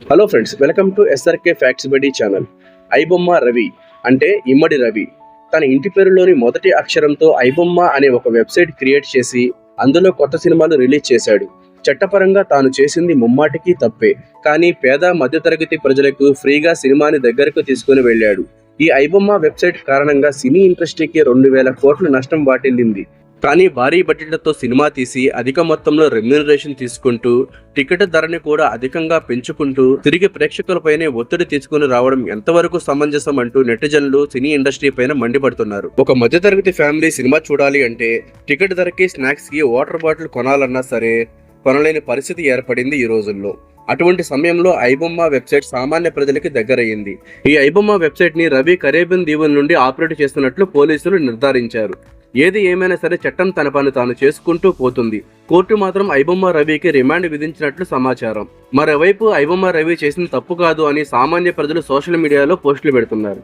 Hello friends welcome to SRK facts buddy channel iBomma Ravi అంటే ఇమ్మడి రవి. తన ఇంటి పేరులోని మొదటి అక్షరంతో ఐబొమ్మ అనే ఒక వెబ్సైట్ క్రియేట్ చేసి అందులో కొత్త సినిమాలు రిలీజ్ చేశాడు. చట్టపరంగా తాను చేసింది ముమ్మాటికి తప్పే. కానీ పేద మధ్యతరగతి ప్రజలకు ఫ్రీగా సినిమాని దగ్గరకు తీసుకుని వెళ్ళాడు. ఈ ఐబొమ్మ వెబ్సైట్ కారణంగా సినీ ఇండస్ట్రీకి రెండు వేల కోట్ల నష్టం వాటిల్లింది. కానీ భారీ బడ్జెట్లతో సినిమా తీసి అధిక మొత్తంలో రెమ్యూనరేషన్ తీసుకుంటూ టికెట్ ధరని కూడా అధికంగా పెంచుకుంటూ తిరిగి ప్రేక్షకులపైనే ఒత్తిడి తీసుకుని రావడం ఎంతవరకు సమంజసం అంటూ నెటిజన్లు సినీ ఇండస్ట్రీ పైన మండిపడుతున్నారు. ఒక మధ్యతరగతి ఫ్యామిలీ సినిమా చూడాలి అంటే టికెట్ ధరకి స్నాక్స్కి వాటర్ బాటిల్ కొనాలన్నా సరే కొనలేని పరిస్థితి ఏర్పడింది ఈ రోజుల్లో. అటువంటి సమయంలో ఐబొమ్మ వెబ్సైట్ సామాన్య ప్రజలకి దగ్గరయ్యింది. ఈ ఐబొమ్మ వెబ్సైట్ని రవి కరేబియన్ దీవుల నుండి ఆపరేట్ చేస్తున్నట్లు పోలీసులు నిర్ధారించారు. ఏది ఏమైనా సరే చట్టం తన పని తాను చేసుకుంటూ పోతుంది. కోర్టు మాత్రం ఐబొమ్మ రవికి రిమాండ్ విధించినట్లు సమాచారం. మరోవైపు ఐబొమ్మ రవి చేసిన తప్పు కాదు అని సామాన్య ప్రజలు సోషల్ మీడియాలో పోస్టులు పెడుతున్నారు.